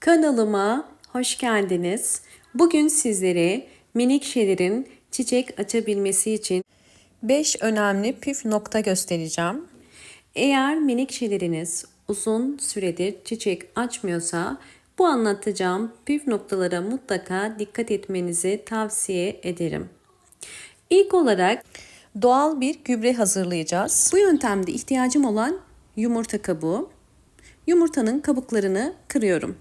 Kanalıma hoş geldiniz. Bugün sizlere minik şeylerin çiçek açabilmesi için 5 önemli püf nokta göstereceğim. Eğer minik şeyleriniz uzun süredir çiçek açmıyorsa bu anlatacağım püf noktalara mutlaka dikkat etmenizi tavsiye ederim. İlk olarak doğal bir gübre hazırlayacağız. Bu yöntemde ihtiyacım olan yumurta kabuğu. Yumurtanın kabuklarını kırıyorum.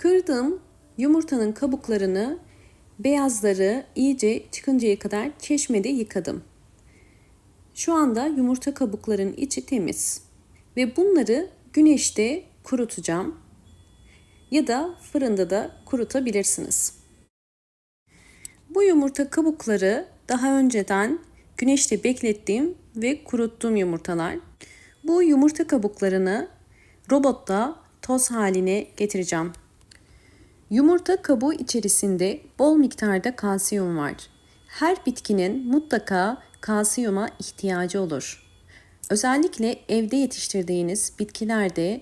Kırdığım yumurtanın kabuklarını beyazları iyice çıkıncaya kadar çeşmede yıkadım. Şu anda yumurta kabuklarının içi temiz ve bunları güneşte kurutacağım ya da fırında da kurutabilirsiniz. Bu yumurta kabukları daha önceden güneşte beklettiğim ve kuruttuğum yumurtalar. Bu yumurta kabuklarını robotta toz haline getireceğim. Yumurta kabuğu içerisinde bol miktarda kalsiyum var. Her bitkinin mutlaka kalsiyuma ihtiyacı olur. Özellikle evde yetiştirdiğiniz bitkilerde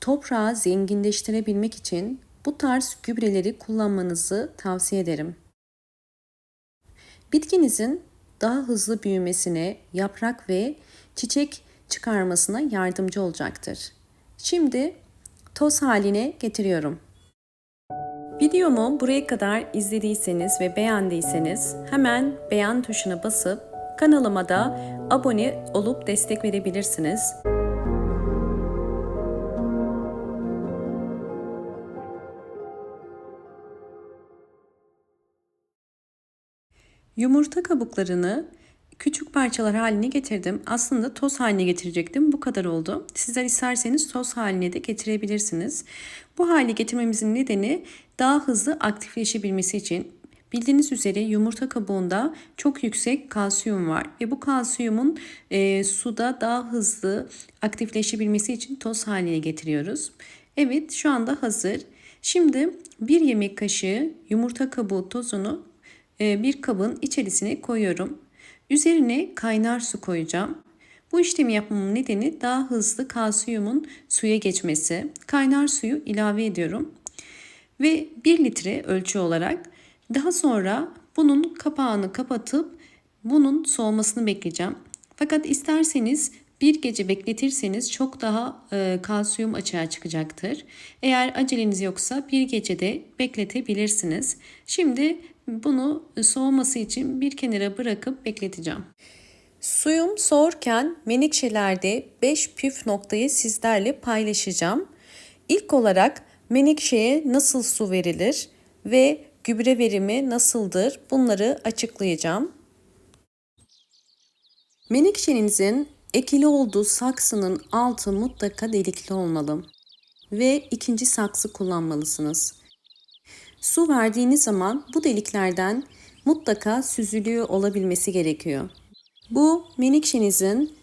toprağı zenginleştirebilmek için bu tarz gübreleri kullanmanızı tavsiye ederim. Bitkinizin daha hızlı büyümesine, yaprak ve çiçek çıkarmasına yardımcı olacaktır. Şimdi toz haline getiriyorum. Videomu buraya kadar izlediyseniz ve beğendiyseniz hemen beğen tuşuna basıp kanalıma da abone olup destek verebilirsiniz. Yumurta kabuklarını küçük parçalar haline getirdim. Aslında toz haline getirecektim. Bu kadar oldu. Sizler isterseniz toz haline de getirebilirsiniz. Bu hale getirmemizin nedeni daha hızlı aktifleşebilmesi için. Bildiğiniz üzere yumurta kabuğunda çok yüksek kalsiyum var ve bu kalsiyumun e, suda daha hızlı aktifleşebilmesi için toz haline getiriyoruz. Evet şu anda hazır. Şimdi bir yemek kaşığı yumurta kabuğu tozunu e, bir kabın içerisine koyuyorum. Üzerine kaynar su koyacağım. Bu işlemi yapmamın nedeni daha hızlı kalsiyumun suya geçmesi. Kaynar suyu ilave ediyorum. Ve 1 litre ölçü olarak daha sonra bunun kapağını kapatıp bunun soğumasını bekleyeceğim. Fakat isterseniz bir gece bekletirseniz çok daha e, kalsiyum açığa çıkacaktır. Eğer aceleniz yoksa bir gecede bekletebilirsiniz. Şimdi bunu soğuması için bir kenara bırakıp bekleteceğim. Suyum soğurken menekşelerde 5 püf noktayı sizlerle paylaşacağım. İlk olarak menekşeye nasıl su verilir ve gübre verimi nasıldır bunları açıklayacağım. Menekşenizin ekili olduğu saksının altı mutlaka delikli olmalı ve ikinci saksı kullanmalısınız. Su verdiğiniz zaman bu deliklerden mutlaka süzülüyor olabilmesi gerekiyor. Bu menekşenizin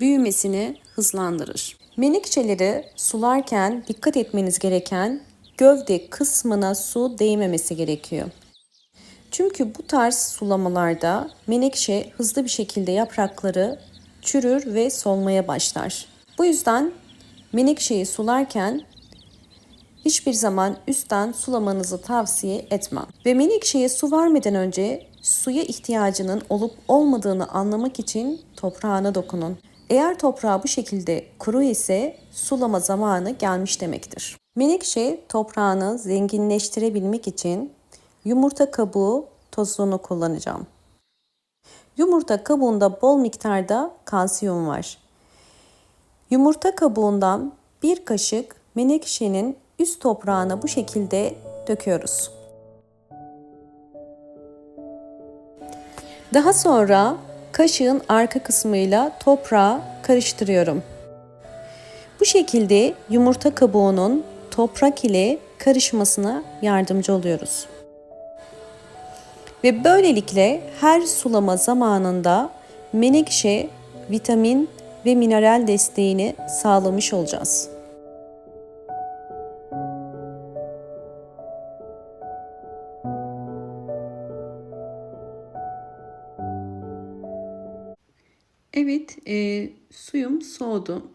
büyümesini hızlandırır. Menekşeleri sularken dikkat etmeniz gereken gövde kısmına su değmemesi gerekiyor. Çünkü bu tarz sulamalarda menekşe hızlı bir şekilde yaprakları çürür ve solmaya başlar. Bu yüzden menekşeyi sularken hiçbir zaman üstten sulamanızı tavsiye etmem. Ve menekşeye su vermeden önce suya ihtiyacının olup olmadığını anlamak için toprağına dokunun. Eğer toprağı bu şekilde kuru ise sulama zamanı gelmiş demektir. Menekşe toprağını zenginleştirebilmek için yumurta kabuğu tozunu kullanacağım. Yumurta kabuğunda bol miktarda kalsiyum var. Yumurta kabuğundan bir kaşık menekşenin üst toprağına bu şekilde döküyoruz. Daha sonra kaşığın arka kısmıyla toprağı karıştırıyorum. Bu şekilde yumurta kabuğunun toprak ile karışmasına yardımcı oluyoruz. Ve böylelikle her sulama zamanında menekşe, vitamin ve mineral desteğini sağlamış olacağız. Evet, e, suyum soğudu.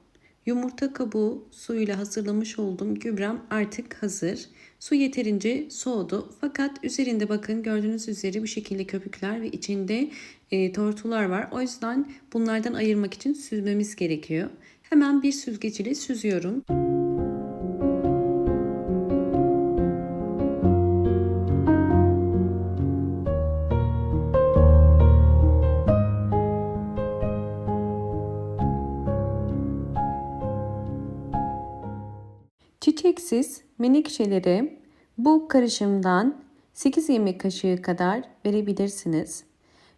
Yumurta kabuğu suyuyla hazırlamış olduğum gübrem artık hazır. Su yeterince soğudu. Fakat üzerinde bakın gördüğünüz üzere bu şekilde köpükler ve içinde e, tortular var. O yüzden bunlardan ayırmak için süzmemiz gerekiyor. Hemen bir süzgeç ile süzüyorum. Çiçeksiz menekşeleri bu karışımdan 8 yemek kaşığı kadar verebilirsiniz.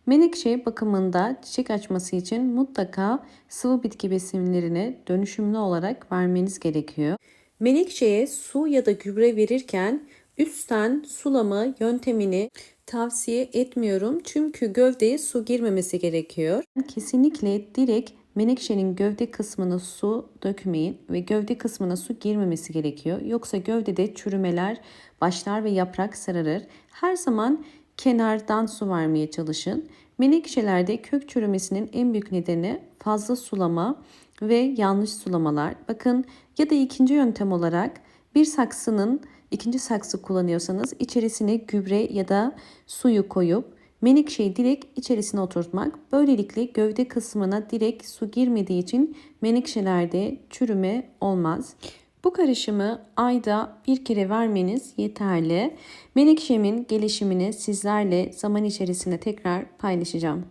Menekşe bakımında çiçek açması için mutlaka sıvı bitki besinlerini dönüşümlü olarak vermeniz gerekiyor. Menekşeye su ya da gübre verirken üstten sulama yöntemini tavsiye etmiyorum. Çünkü gövdeye su girmemesi gerekiyor. Kesinlikle direkt menekşenin gövde kısmına su dökmeyin ve gövde kısmına su girmemesi gerekiyor. Yoksa gövdede çürümeler başlar ve yaprak sararır. Her zaman kenardan su vermeye çalışın. Menekşelerde kök çürümesinin en büyük nedeni fazla sulama ve yanlış sulamalar. Bakın ya da ikinci yöntem olarak bir saksının ikinci saksı kullanıyorsanız içerisine gübre ya da suyu koyup menekşeyi direkt içerisine oturtmak. Böylelikle gövde kısmına direkt su girmediği için menekşelerde çürüme olmaz. Bu karışımı ayda bir kere vermeniz yeterli. Menekşemin gelişimini sizlerle zaman içerisinde tekrar paylaşacağım.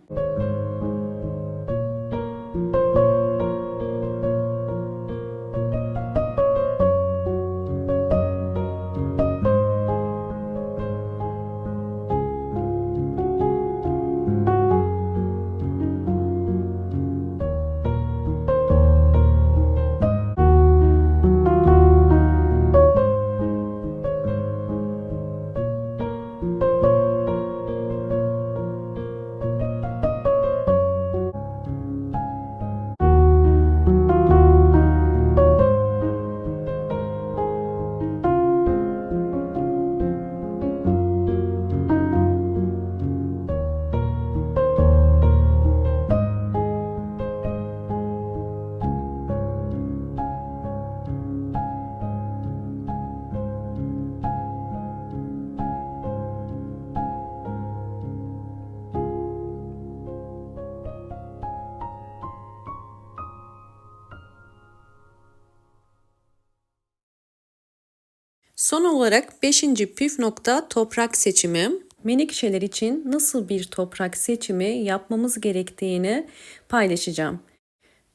Son olarak 5. püf nokta toprak seçimi. Menekşeler için nasıl bir toprak seçimi yapmamız gerektiğini paylaşacağım.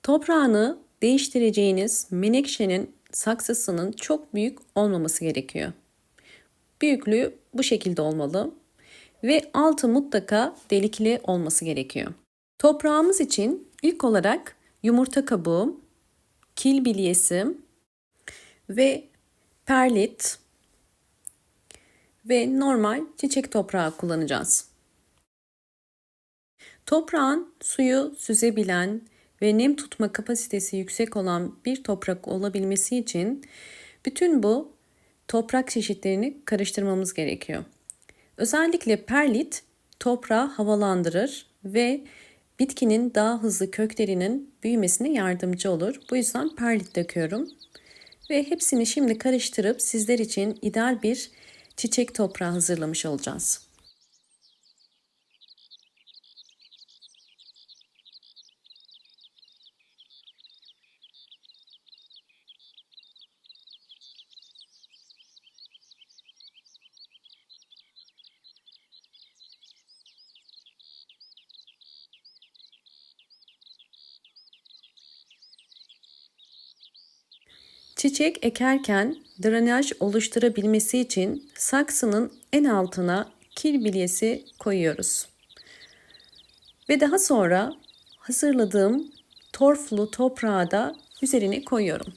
Toprağını değiştireceğiniz menekşenin saksısının çok büyük olmaması gerekiyor. Büyüklüğü bu şekilde olmalı ve altı mutlaka delikli olması gerekiyor. Toprağımız için ilk olarak yumurta kabuğu, kil bilyesi ve perlit ve normal çiçek toprağı kullanacağız. Toprağın suyu süzebilen ve nem tutma kapasitesi yüksek olan bir toprak olabilmesi için bütün bu toprak çeşitlerini karıştırmamız gerekiyor. Özellikle perlit toprağı havalandırır ve bitkinin daha hızlı köklerinin büyümesine yardımcı olur. Bu yüzden perlit döküyorum. Ve hepsini şimdi karıştırıp sizler için ideal bir çiçek toprağı hazırlamış olacağız. Çiçek ekerken drenaj oluşturabilmesi için saksının en altına kil bilyesi koyuyoruz. Ve daha sonra hazırladığım torflu toprağı da üzerine koyuyorum.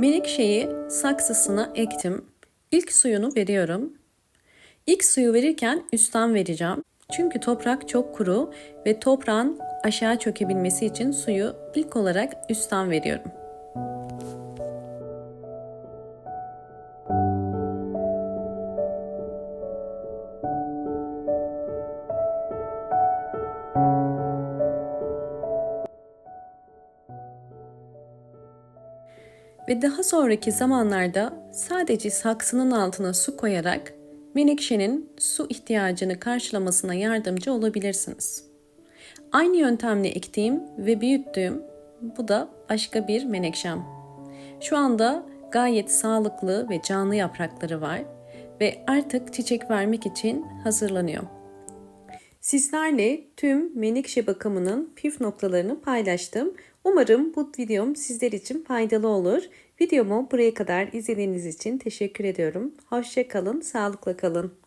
Menekşeyi saksısına ektim. İlk suyunu veriyorum. İlk suyu verirken üstten vereceğim. Çünkü toprak çok kuru ve toprağın aşağı çökebilmesi için suyu ilk olarak üstten veriyorum. Ve daha sonraki zamanlarda sadece saksının altına su koyarak menekşenin su ihtiyacını karşılamasına yardımcı olabilirsiniz. Aynı yöntemle ektiğim ve büyüttüğüm bu da başka bir menekşem. Şu anda gayet sağlıklı ve canlı yaprakları var ve artık çiçek vermek için hazırlanıyor. Sizlerle tüm menekşe bakımının püf noktalarını paylaştım. Umarım bu videom sizler için faydalı olur. Videomu buraya kadar izlediğiniz için teşekkür ediyorum. Hoşçakalın, sağlıkla kalın.